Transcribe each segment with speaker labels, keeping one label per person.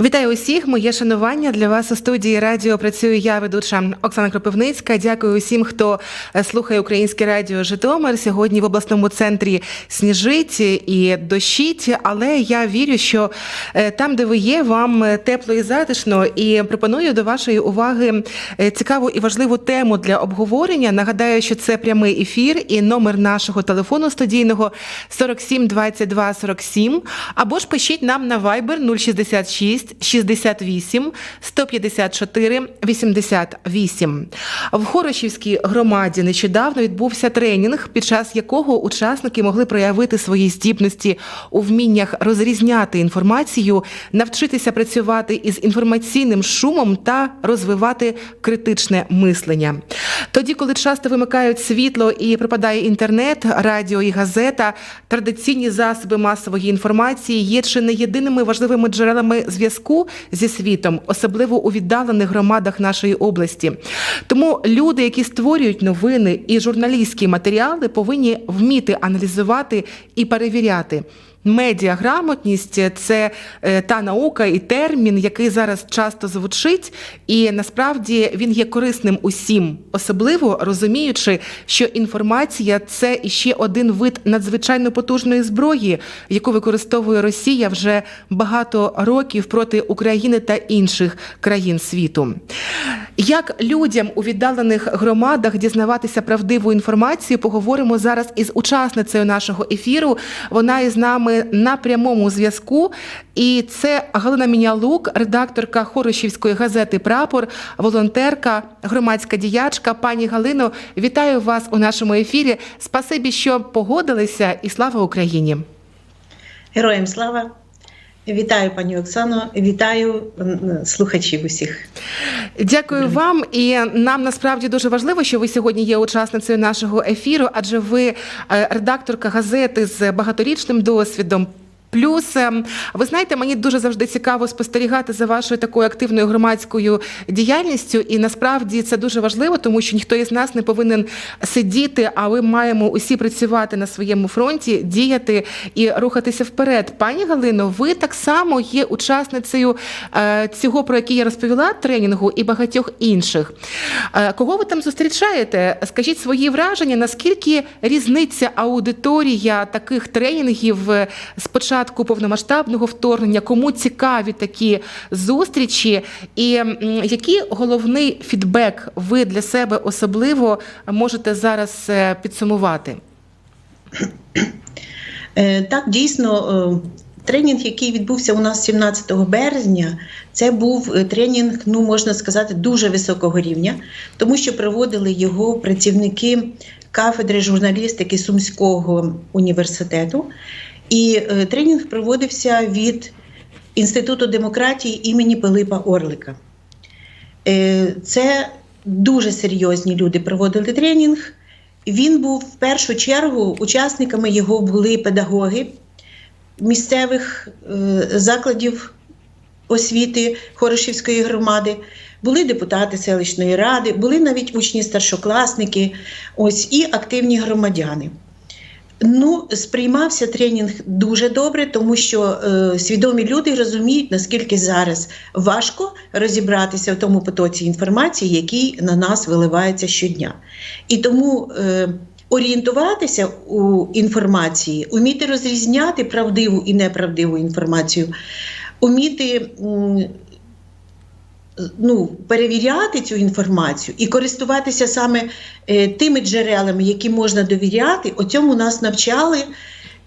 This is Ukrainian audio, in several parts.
Speaker 1: Вітаю усіх. Моє шанування для вас у студії радіо. Працюю я, ведуча Оксана Кропивницька. Дякую усім, хто е, слухає українське радіо Житомир. Сьогодні в обласному центрі сніжить і дощить, але я вірю, що е, там, де ви є, вам тепло і затишно. І пропоную до вашої уваги е, цікаву і важливу тему для обговорення. Нагадаю, що це прямий ефір і номер нашого телефону студійного 47 22 47, або ж пишіть нам на Viber 066 68 154 88. В Хорошівській громаді нещодавно відбувся тренінг, під час якого учасники могли проявити свої здібності у вміннях розрізняти інформацію, навчитися працювати із інформаційним шумом та розвивати критичне мислення. Тоді, коли часто вимикають світло і пропадає інтернет, радіо і газета, традиційні засоби масової інформації є чи не єдиними важливими джерелами зв'язку зі світом, особливо у віддалених громадах нашої області. Тому люди, які створюють новини і журналістські матеріали, повинні вміти аналізувати і перевіряти. Медіаграмотність це е, та наука і термін, який зараз часто звучить, і насправді він є корисним усім, особливо розуміючи, що інформація це іще один вид надзвичайно потужної зброї, яку використовує Росія вже багато років проти України та інших країн світу. Як людям у віддалених громадах дізнаватися правдиву інформацію, поговоримо зараз із учасницею нашого ефіру. Вона із нами на прямому зв'язку. І це Галина Мінялук, редакторка Хорошівської газети Прапор, волонтерка, громадська діячка. Пані Галино, вітаю вас у нашому ефірі. Спасибі, що погодилися, і слава Україні!
Speaker 2: Героям слава! Вітаю, пані Оксано, вітаю слухачів усіх.
Speaker 1: Дякую вам. І нам насправді дуже важливо, що ви сьогодні є учасницею нашого ефіру, адже ви е, редакторка газети з багаторічним досвідом. Плюс, ем, ви знаєте, мені дуже завжди цікаво спостерігати за вашою такою активною громадською діяльністю, і насправді це дуже важливо, тому що ніхто із нас не повинен сидіти, а ми маємо усі працювати на своєму фронті, діяти і рухатися вперед. Пані Галино, ви так само є учасницею е, цього, про який я розповіла, тренінгу і багатьох інших. Е, кого ви там зустрічаєте? Скажіть свої враження, наскільки різниця аудиторія таких тренінгів е, спочатку? Початку повномасштабного вторгнення, кому цікаві такі зустрічі, і який головний фідбек ви для себе особливо можете зараз підсумувати?
Speaker 2: Так, дійсно. Тренінг, який відбувся у нас 17 березня, це був тренінг, ну можна сказати, дуже високого рівня, тому що проводили його працівники кафедри журналістики Сумського університету. І е, тренінг проводився від Інституту демократії імені Пилипа Орлика. Е, це дуже серйозні люди проводили тренінг. Він був в першу чергу, учасниками його були педагоги місцевих е, закладів освіти Хорошівської громади, були депутати селищної ради, були навіть учні старшокласники, ось і активні громадяни. Ну, сприймався тренінг дуже добре, тому що е, свідомі люди розуміють, наскільки зараз важко розібратися в тому потоці інформації, який на нас виливається щодня. І тому е, орієнтуватися у інформації, уміти розрізняти правдиву і неправдиву інформацію, уміти. М, ну, перевіряти цю інформацію і користуватися саме е, тими джерелами, які можна довіряти, о цьому нас навчали.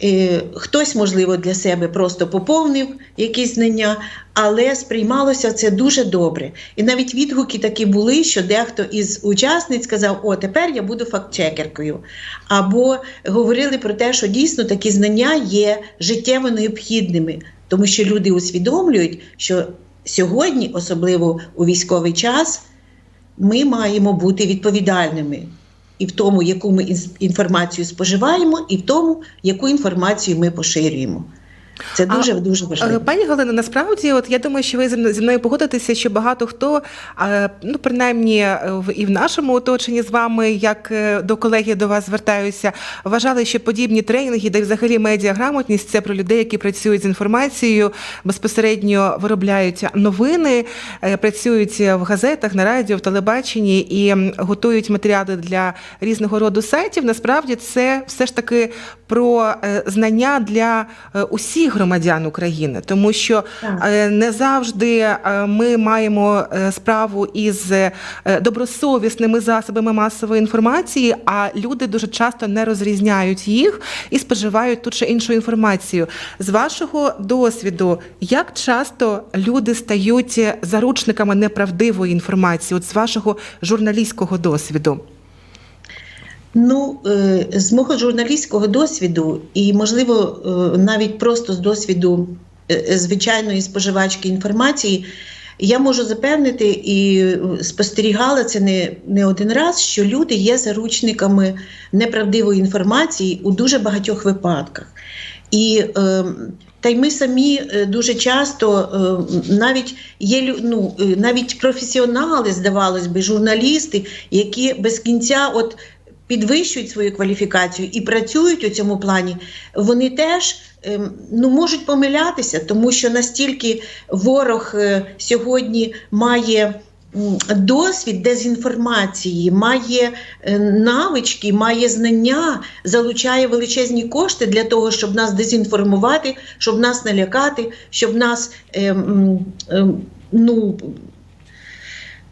Speaker 2: Е, хтось, можливо, для себе просто поповнив якісь знання, але сприймалося це дуже добре. І навіть відгуки такі були, що дехто із учасниць сказав: О, тепер я буду фактчекеркою. Або говорили про те, що дійсно такі знання є життєво необхідними, тому що люди усвідомлюють, що сьогодні, особливо у військовий час, ми маємо бути відповідальними і в тому, яку ми інформацію споживаємо, і в тому, яку інформацію ми поширюємо. Це
Speaker 1: А,
Speaker 2: дуже дуже
Speaker 1: Е,
Speaker 2: важливо.
Speaker 1: Пані Галино, насправді, от я думаю, що ви зі мною погодитеся, що багато хто, ну принаймні е, в- і в нашому оточенні з вами, як е, до колеги до вас звертаюся, вважали, що подібні тренінги, де взагалі медіаграмотність це про людей, які працюють з інформацією, безпосередньо виробляють новини, працюють в газетах, на радіо, в телебаченні і готують матеріали для різного роду сайтів. Насправді це все ж таки про е, знання для е, усіх громадян України, тому що е, не завжди ми маємо справу із добросовісними засобами масової інформації, а люди дуже часто не розрізняють їх і споживають ту чи іншу інформацію. З вашого досвіду, як часто люди стають заручниками неправдивої інформації? От з вашого журналістського досвіду?
Speaker 2: Ну, е, з мого журналістського досвіду, і, можливо, е, навіть просто з досвіду е, звичайної споживачки інформації, я можу запевнити і спостерігала це не, не один раз, що люди є заручниками неправдивої інформації у дуже багатьох випадках. І та й ми самі дуже часто навіть є ну, навіть професіонали, здавалось би, журналісти, які без кінця от підвищують свою кваліфікацію і працюють у цьому плані, вони теж ем, ну, можуть помилятися, тому що настільки ворог е, сьогодні має. Досвід дезінформації, має е, навички, має знання, залучає величезні кошти для того, щоб нас дезінформувати, щоб нас налякати, щоб нас ем, ем, ну,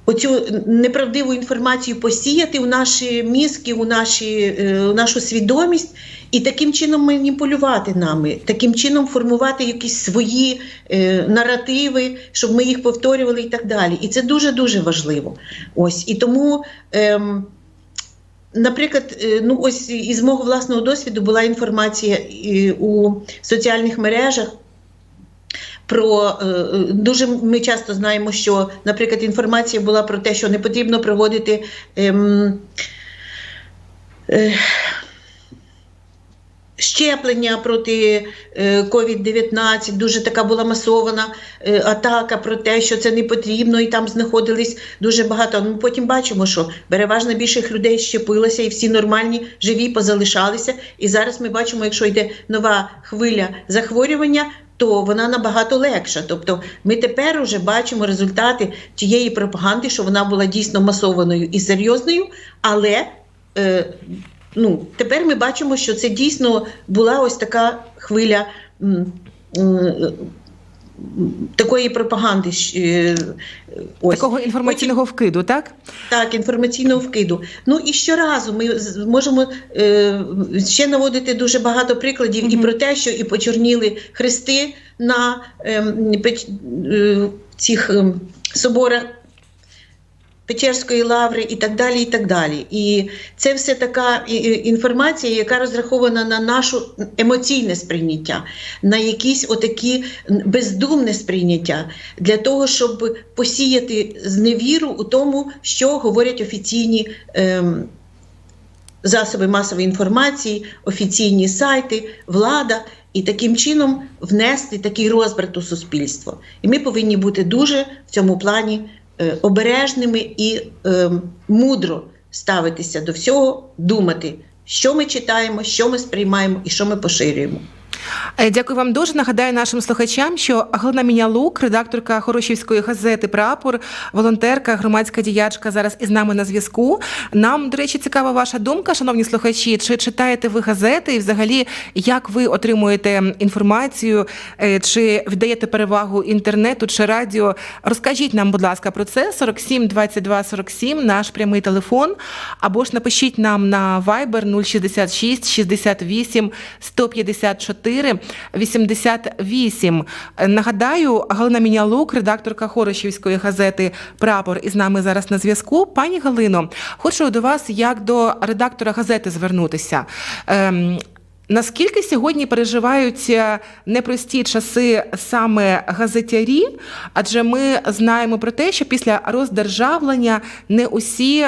Speaker 2: оцю неправдиву інформацію посіяти у наші мізки, у, наші, е, у нашу свідомість і таким чином маніпулювати нами, таким чином формувати якісь свої е, наративи, щоб ми їх повторювали і так далі. І це дуже дуже важливо. Ось і тому. Ем, Наприклад, е, ну ось із мого власного досвіду була інформація е, у соціальних мережах про е, е, дуже ми часто знаємо, що, наприклад, інформація була про те, що не потрібно проводити. Ем, е, Щеплення проти е, COVID-19, дуже така була масована атака про те, що це не потрібно, і там знаходились дуже багато. Ну потім бачимо, що переважна більшість людей щепилася, і всі нормальні, живі позалишалися. І зараз ми бачимо, якщо йде нова хвиля захворювання, то вона набагато легша. Тобто ми тепер уже бачимо результати тієї пропаганди, що вона була дійсно масованою і серйозною, але е, ну, тепер ми бачимо, що це дійсно була ось така хвиля. Такої пропаганди е, ось.
Speaker 1: Такого інформаційного вкиду, так?
Speaker 2: Так, інформаційного вкиду. Ну і щоразу ми можемо е, ще наводити дуже багато прикладів і про те, що і почорніли хрести на е, е, цих е, соборах. Печерської лаври і так далі. І так далі. І це все така інформація, яка розрахована на наше емоційне сприйняття, на якісь отакі бездумне сприйняття для того, щоб посіяти зневіру у тому, що говорять офіційні. Ем, Засоби масової інформації, офіційні сайти, влада, і таким чином внести такий розбрат у суспільство. І ми повинні бути дуже в цьому плані обережними і е, мудро ставитися до всього, думати, що ми читаємо, що ми сприймаємо і що ми поширюємо.
Speaker 1: Е, Дякую вам дуже. Нагадаю нашим слухачам, що Галина Мінялук, редакторка Хорошівської газети Прапор, волонтерка, громадська діячка зараз із нами на зв'язку. Нам, до речі, цікава ваша думка, шановні слухачі. Чи читаєте ви газети і взагалі як ви отримуєте інформацію, е, чи віддаєте перевагу інтернету чи радіо? Розкажіть нам, будь ласка, про це 47 22 47, наш прямий телефон. Або ж напишіть нам на Viber 066 68 154 88. Нагадаю, Галина Мінялук, редакторка Хорошівської газети Прапор, із нами зараз на зв'язку. Пані Галино, хочу до вас як до редактора газети звернутися. Ем, Наскільки сьогодні переживають непрості часи саме газетярі? Адже ми знаємо про те, що після роздержавлення не усі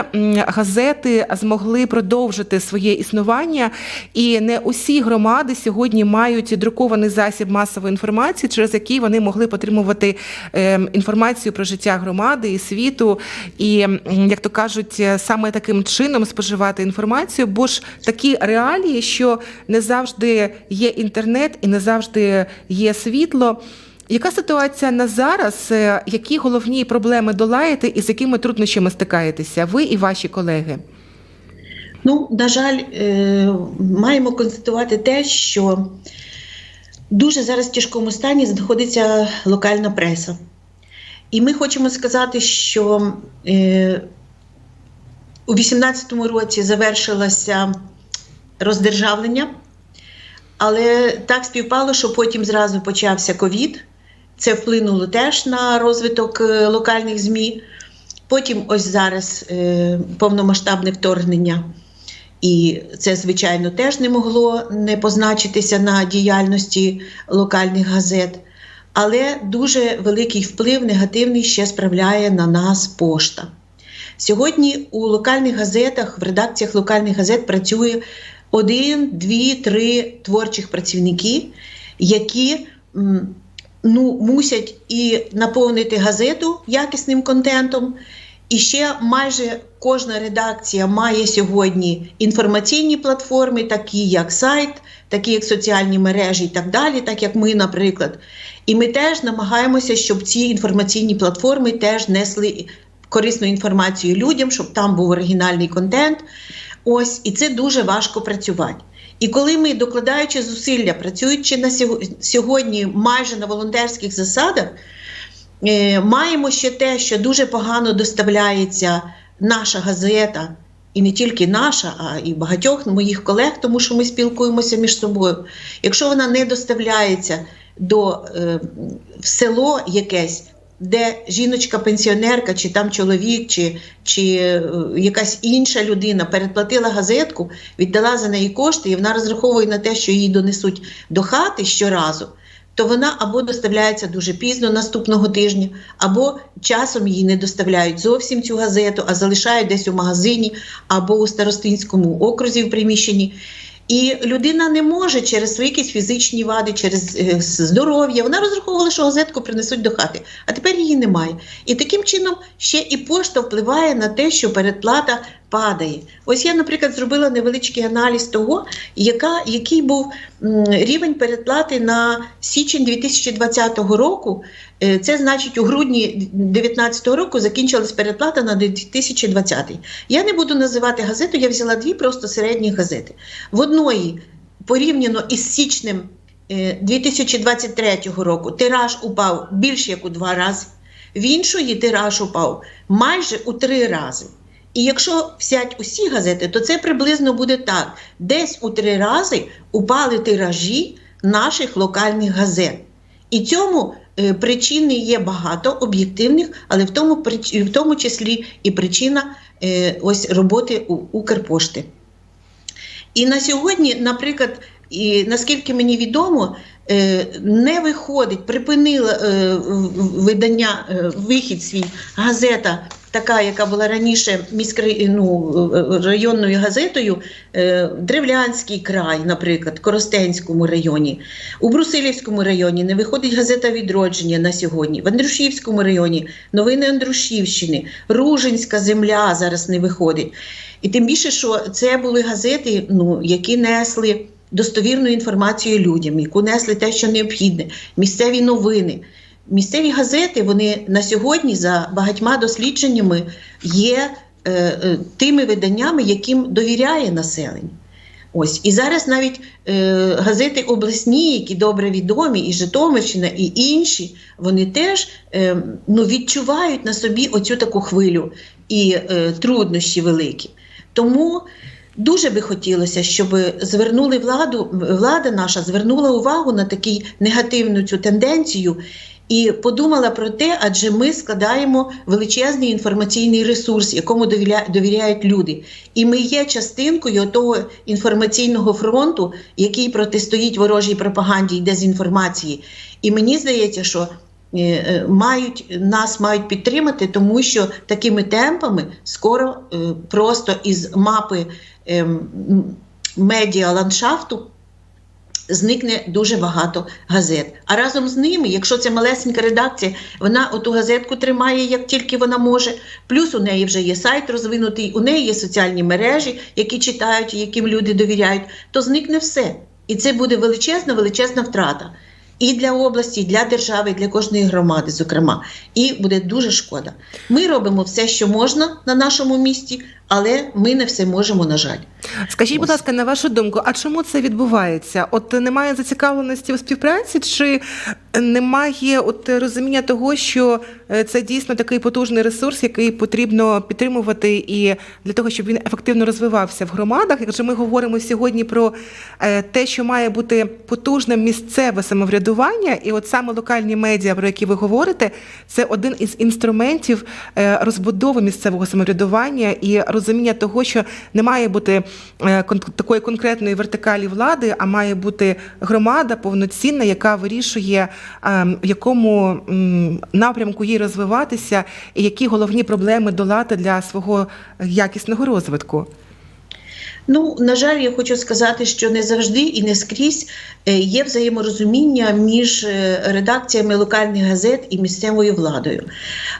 Speaker 1: газети змогли продовжити своє існування, і не усі громади сьогодні мають друкований засіб масової інформації, через який вони могли отримувати е, інформацію про життя громади і світу, і як то кажуть, саме таким чином споживати інформацію, бо ж такі реалії, що не завжди є інтернет і не завжди є світло. Яка ситуація на зараз? Е, Які головні проблеми долаєте і з якими труднощами стикаєтеся? Ви і ваші колеги?
Speaker 2: Ну, на жаль, е, маємо констатувати те, що дуже зараз в тяжкому стані знаходиться локальна преса. І ми хочемо сказати, що е, у 2018 році завершилося роздержавлення, але так співпало, що потім зразу почався ковід. Це вплинуло теж на розвиток е, локальних ЗМІ. Потім, ось зараз е, повномасштабне вторгнення. І це, звичайно, теж не могло не позначитися на діяльності локальних газет. Але дуже великий вплив негативний ще справляє на нас пошта. Сьогодні у локальних газетах, в редакціях локальних газет працює один, дві, три творчих працівники, які ну, мусять і наповнити газету якісним контентом. І ще майже кожна редакція має сьогодні інформаційні платформи, такі як сайт, такі як соціальні мережі і так далі, так як ми, наприклад. І ми теж намагаємося, щоб ці інформаційні платформи теж несли корисну інформацію людям, щоб там був оригінальний контент. Ось, і це дуже важко працювати. І коли ми, докладаючи зусилля, працюючи на сьогодні майже на волонтерських засадах, е, маємо ще те, що дуже погано доставляється наша газета, і не тільки наша, а і багатьох моїх колег, тому що ми спілкуємося між собою. Якщо вона не доставляється до е, в село якесь, де жіночка-пенсіонерка, чи там чоловік, чи, чи е, якась інша людина передплатила газетку, віддала за неї кошти, і вона розраховує на те, що її донесуть до хати щоразу, то вона або доставляється дуже пізно наступного тижня, або часом її не доставляють зовсім цю газету, а залишають десь у магазині або у старостинському окрузі в приміщенні. І людина не може через свої якісь фізичні вади, через е, здоров'я. Вона розраховувала, що газетку принесуть до хати, а тепер її немає. І таким чином ще і пошта впливає на те, що передплата падає. Ось я, наприклад, зробила невеличкий аналіз того, яка, який був рівень передплати на січень 2020 року. Е, Це значить, у грудні 2019 року закінчилась передплата на 2020. Я не буду називати газету, я взяла дві просто середні газети. В одної порівняно із січнем е, 2023 року тираж упав більше як у два рази, в іншої тираж упав майже у три рази. І якщо взять усі газети, то це приблизно буде так: десь у три рази упали тиражі наших локальних газет. І цьому е, причини є багато об'єктивних, але в тому, в тому числі і причина е, ось роботи у Укрпошти. І на сьогодні, наприклад, і наскільки мені відомо, е, не виходить, припинила видання, вихід свій газета, така, яка була раніше міськри, ну, е, районною газетою, е, Древлянський край, наприклад, Коростенському районі. У Брусилівському районі не виходить газета відродження на сьогодні. В Андрушівському районі новини Андрушівщини, Ружинська земля зараз не виходить. І тим більше, що це були газети, ну, які несли достовірну інформацію людям, яку несли те, що необхідне, місцеві новини. Місцеві газети вони на сьогодні за багатьма дослідженнями є е, е, тими виданнями, яким довіряє населення. Ось і зараз навіть е, газети обласні, які добре відомі, і Житомирщина, і інші, вони теж е, ну, відчувають на собі оцю таку хвилю і е, труднощі великі. Тому дуже би хотілося, щоб звернули владу, влада наша звернула увагу на таку негативну цю тенденцію і подумала про те, адже ми складаємо величезний інформаційний ресурс, якому довіря- довіряють люди. І ми є частинкою того інформаційного фронту, який протистоїть ворожій пропаганді і дезінформації. І мені здається, що е, е, мають нас мають підтримати, тому що такими темпами скоро е, просто із мапи ем, медіа ландшафту зникне дуже багато газет. А разом з ними, якщо це малесенька редакція, вона оту газетку тримає як тільки вона може. Плюс у неї вже є сайт розвинутий, у неї є соціальні мережі, які читають, яким люди довіряють, то зникне все. І це буде величезна, величезна втрата. І для області, і для держави, і для кожної громади, зокрема, і буде дуже шкода. Ми робимо все, що можна на нашому місті, але ми не все можемо, на жаль.
Speaker 1: Скажіть, будь ласка, на вашу думку, а чому це відбувається? От немає зацікавленості у співпраці, чи немає от розуміння того, що е, це дійсно такий потужний ресурс, який потрібно підтримувати, і для того, щоб він ефективно розвивався в громадах? Якщо ми говоримо сьогодні про е, те, що має бути потужне місцеве самоврядування, і от саме локальні медіа, про які ви говорите, це один із інструментів е, розбудови місцевого самоврядування і розуміння того, що не має бути е, такої конкретної вертикалі влади, а має бути громада повноцінна, яка вирішує, е, в якому напрямку їй розвиватися, і які головні проблеми долати для свого якісного розвитку.
Speaker 2: Ну, на жаль, я хочу сказати, що не завжди і не скрізь е, є взаєморозуміння між е, редакціями локальних газет і місцевою владою.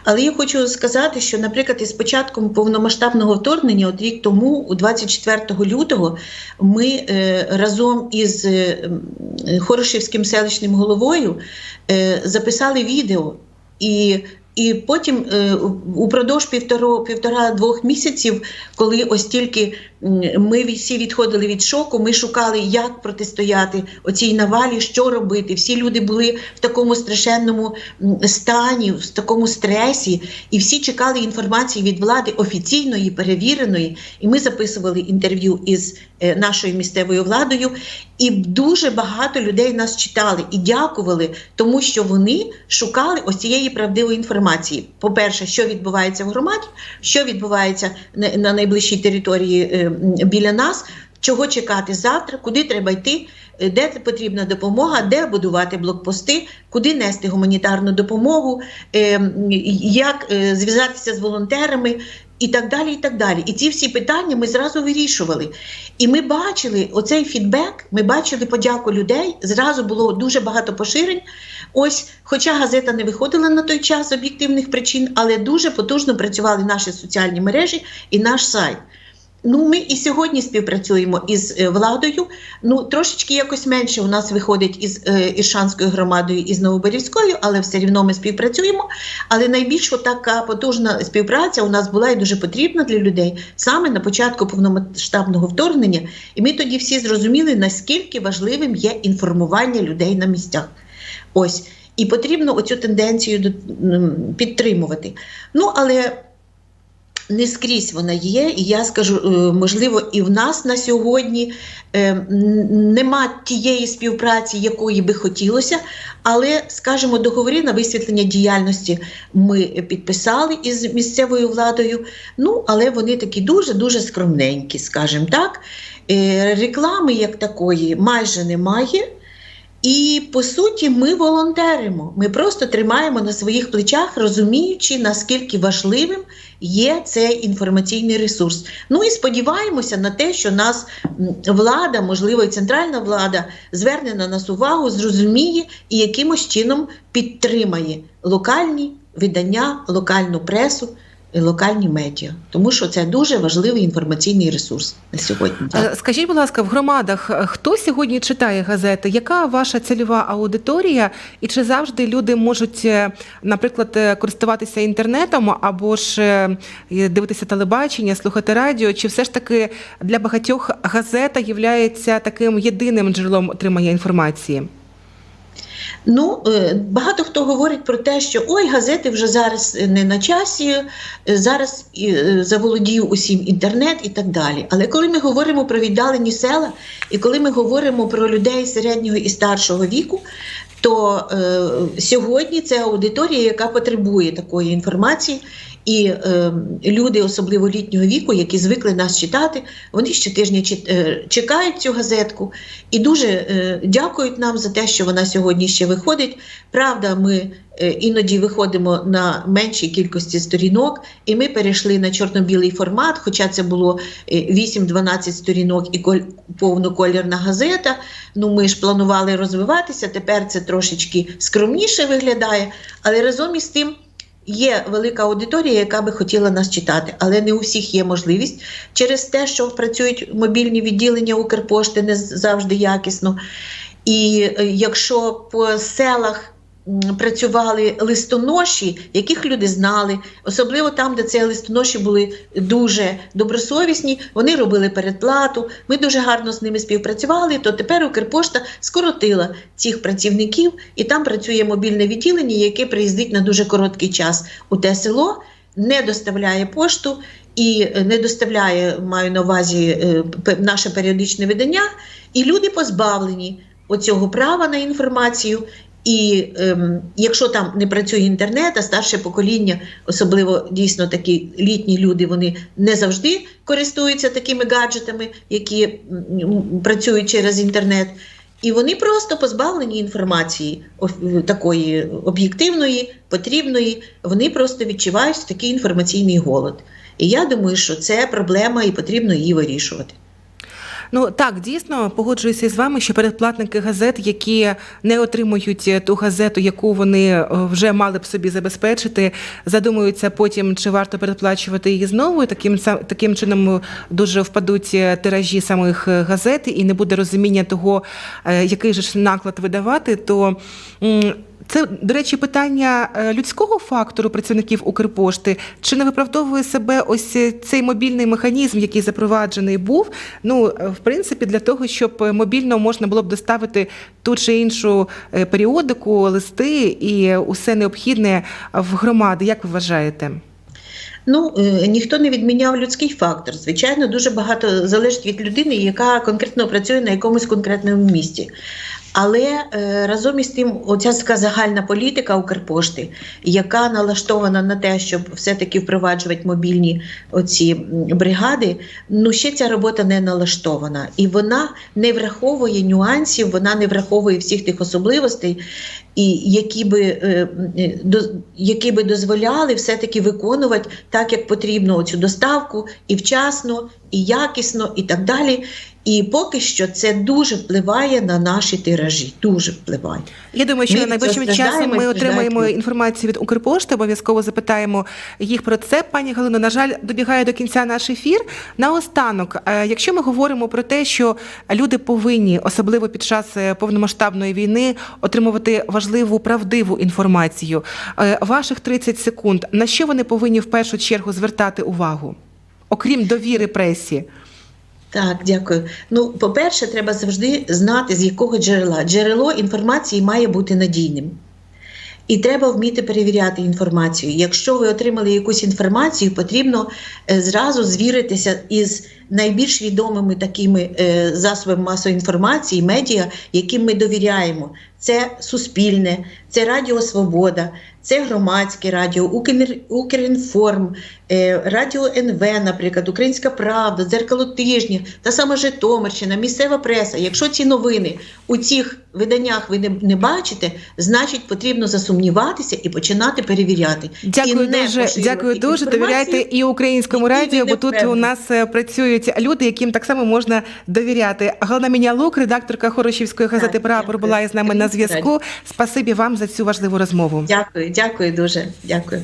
Speaker 2: Але я хочу сказати, що, наприклад, із початком повномасштабного вторгнення, от рік тому, у 24 лютого, ми е, разом із Хорошівським селищним головою записали відео. І і потім е, упродовж півтора, півтора-двох місяців, коли ось тільки ми всі відходили від шоку, ми шукали, як протистояти оцій навалі, що робити. Всі люди були в такому страшенному стані, в такому стресі, і всі чекали інформації від влади офіційної, перевіреної. І ми записували інтерв'ю із е, нашою місцевою владою. І дуже багато людей нас читали і дякували, тому що вони шукали ось цієї правдивої інформації. По-перше, що відбувається в громаді, що відбувається на, на найближчій території е, біля нас, чого чекати завтра, куди треба йти, е, де потрібна допомога, де будувати блокпости, куди нести гуманітарну допомогу, е, як зв'язатися з волонтерами. І так далі, і так далі. І ці всі питання ми зразу вирішували. І ми бачили оцей фідбек, ми бачили подяку людей. Зразу було дуже багато поширень. Ось, хоча газета не виходила на той час з об'єктивних причин, але дуже потужно працювали наші соціальні мережі і наш сайт. Ну, ми і сьогодні співпрацюємо із е, владою. Ну, трошечки якось менше у нас виходить із е, Іршанською громадою і з Новоборівською, але все рівно ми співпрацюємо. Але найбільш така потужна співпраця у нас була і дуже потрібна для людей саме на початку повномасштабного вторгнення. І ми тоді всі зрозуміли, наскільки важливим є інформування людей на місцях. Ось. І потрібно оцю тенденцію підтримувати. Ну, але не скрізь вона є, і я скажу, е, можливо, і в нас на сьогодні е, нема тієї співпраці, якої би хотілося, але, скажімо, договори на висвітлення діяльності ми підписали із місцевою владою. Ну, але вони такі дуже-дуже скромненькі, скажімо так. Е, Реклами як такої майже немає. І по суті, ми волонтеримо. Ми просто тримаємо на своїх плечах, розуміючи, наскільки важливим є цей інформаційний ресурс. Ну і сподіваємося на те, що нас влада, можливо, і центральна влада, зверне на нас увагу, зрозуміє і якимось чином підтримає локальні видання, локальну пресу. І Локальні медіа, тому що це дуже важливий інформаційний ресурс на сьогодні.
Speaker 1: Е, Скажіть, будь ласка, в громадах е, хто сьогодні читає газети? Яка ваша цільова аудиторія? І чи завжди люди можуть, е, наприклад, е, користуватися інтернетом або ж е, дивитися телебачення, слухати радіо? Чи все ж таки для багатьох газета є таким єдиним джерелом отримання інформації?
Speaker 2: Ну, е, багато хто говорить про те, що ой, газети вже зараз не на часі, е, зараз е, заволодів усім інтернет і так далі. Але коли ми говоримо про віддалені села, і коли ми говоримо про людей середнього і старшого віку, то е, сьогодні це аудиторія, яка потребує такої інформації. І е, люди, особливо літнього віку, які звикли нас читати, вони щотижня е, чекають цю газетку і дуже е, дякують нам за те, що вона сьогодні ще виходить. Правда, ми е, іноді виходимо на меншій кількості сторінок, і ми перейшли на чорно-білий формат, хоча це було е, 8-12 сторінок і коль- повноколірна газета. Ну, ми ж планували розвиватися. Тепер це трошечки скромніше виглядає, але разом із тим. Є велика аудиторія, яка би хотіла нас читати, але не у всіх є можливість через те, що працюють мобільні відділення Укрпошти не завжди якісно. І е, якщо по селах працювали листоноші, яких люди знали, особливо там, де ці листоноші були дуже добросовісні, вони робили передплату. Ми дуже гарно з ними співпрацювали. То тепер Укрпошта скоротила цих працівників, і там працює мобільне відділення, яке приїздить на дуже короткий час у те село, не доставляє пошту. І е, не доставляє, маю на увазі е, наше періодичне видання, і люди позбавлені оцього права на інформацію. І ем, якщо там не працює інтернет, а старше покоління, особливо дійсно такі літні люди, вони не завжди користуються такими гаджетами, які працюють через інтернет. І вони просто позбавлені інформації о- такої об'єктивної, потрібної. Вони просто відчувають такий інформаційний голод. І я думаю, що це проблема, і потрібно її вирішувати.
Speaker 1: Ну так, дійсно погоджуюся з вами, що передплатники газет, які не отримують ту газету, яку вони е, вже мали б собі забезпечити, задумуються потім, чи варто передплачувати її знову. Таким таким чином дуже впадуть е, тиражі самих е, газет, і не буде розуміння того, е, який же ж наклад видавати. То це, до речі, питання е, людського фактору працівників Укрпошти. Чи не виправдовує себе ось е, цей мобільний механізм, який запроваджений був? Ну, е, в принципі, для того, щоб мобільно можна було б доставити ту чи іншу періодику, листи і усе необхідне в громади. Як ви вважаєте?
Speaker 2: Ну, ніхто не відміняв людський фактор. Звичайно, дуже багато залежить від людини, яка конкретно працює на якомусь конкретному місці. Але е, разом із тим, оця така загальна політика Укрпошти, яка налаштована на те, щоб все-таки впроваджувати мобільні оці бригади, ну ще ця робота не налаштована. І вона не враховує нюансів, вона не враховує всіх тих особливостей, і які би, е, е, до- які би дозволяли все-таки виконувати так, як потрібно цю доставку і вчасно, і якісно, і так далі. І поки що це дуже впливає на наші тиражі. Дуже впливає.
Speaker 1: Я думаю, що
Speaker 2: Ми
Speaker 1: найближчим часом ми отримаємо інформацію від Укрпошти. Обов'язково запитаємо їх про це. Пані Галино, на жаль, добігає до кінця наш ефір. Наостанок, е, якщо ми говоримо про те, що люди повинні, особливо під час е, повномасштабної війни, отримувати важливу правдиву інформацію. е, Ваших 30 секунд. На що вони повинні в першу чергу звертати увагу, окрім довіри пресі?
Speaker 2: Так, дякую. Ну, по-перше, треба завжди знати, з якого джерела. Джерело інформації має бути надійним. І треба вміти перевіряти інформацію. Якщо ви отримали якусь інформацію, потрібно е, зразу звіритися із найбільш відомими такими е, засобами масової інформації, медіа, яким ми довіряємо. Це Суспільне, це Радіо Свобода, це громадське радіо, Укрінформ, Радіо НВ, наприклад, Українська Правда, Дзеркало тижня, та сама Житомирщина, місцева преса. Якщо ці новини у цих виданнях ви не, не бачите, значить потрібно засумніватися і починати перевіряти.
Speaker 1: Дякую
Speaker 2: і
Speaker 1: дуже. Дякую дуже. Довіряйте і українському
Speaker 2: ви
Speaker 1: радіо, бо тут у нас е, працюють люди, яким так само можна довіряти. Галина Мінялук, редакторка Хорошівської газети
Speaker 2: Так,
Speaker 1: Прапор,
Speaker 2: дякую.
Speaker 1: була із нами на зв'язку. Спасибі вам за цю важливу розмову.
Speaker 2: Дякую, дякую дуже. Дякую.